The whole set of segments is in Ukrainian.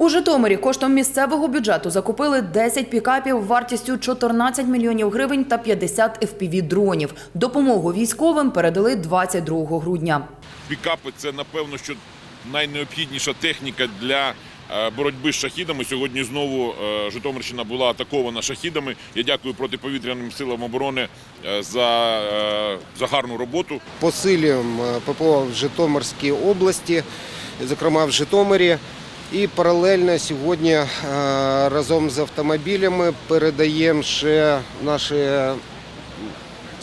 У Житомирі коштом місцевого бюджету закупили 10 пікапів вартістю 14 мільйонів гривень та 50 FPV-дронів. Допомогу військовим передали 22 грудня. Пікапи це напевно, що найнеобхідніша техніка для е, боротьби з шахідами. Сьогодні знову е, Житомирщина була атакована шахідами. Я дякую протиповітряним силам оборони е, за, за гарну роботу. посилюємо ППО в Житомирській області, зокрема в Житомирі. І паралельно сьогодні е, разом з автомобілями передаємо ще наші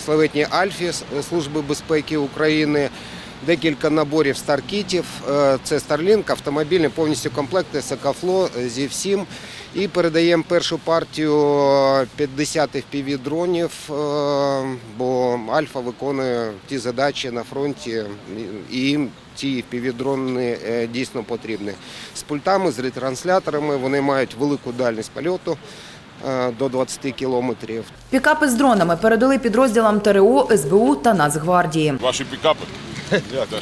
славетні Альфі Служби безпеки України. Декілька наборів старкітів. Е, Це Starlink, автомобільні повністю комплекти, Сакафло зі всім. І передаємо першу партію 50 fpv дронів, бо Альфа виконує ті задачі на фронті, і їм ці fpv дрони е, дійсно потрібні. З пультами, з ретрансляторами вони мають велику дальність польоту е, до 20 кілометрів. Пікапи з дронами передали підрозділам ТРО, СБУ та Нацгвардії. Ваші пікапи. Дякую.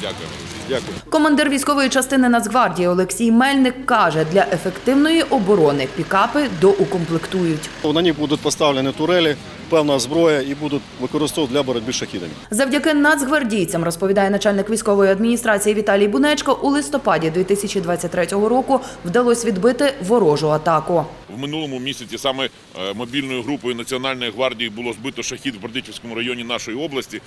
Дякую. Дякую. Командир військової частини Нацгвардії Олексій Мельник каже, для ефективної оборони пікапи доукомплектують. На них будуть поставлені турелі, певна зброя і будуть використовувати для боротьби з шахідами. Завдяки нацгвардійцям, розповідає начальник військової адміністрації Віталій Бунечко, у листопаді 2023 року вдалося відбити ворожу атаку. В минулому місяці саме е, мобільною групою Національної гвардії було збито шахід в Бердичівському районі нашої області.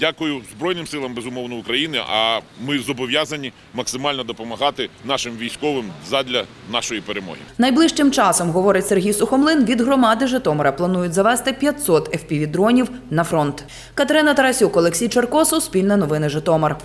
Дякую Збройним силам безумовно України. А ми зобов'язані максимально допомагати нашим військовим задля нашої перемоги. Найближчим часом, говорить Сергій Сухомлин, від громади Житомира планують завести 500 FPV-дронів на фронт. Катерина Тарасюк, Олексій Черкос, Суспільне новини Житомир.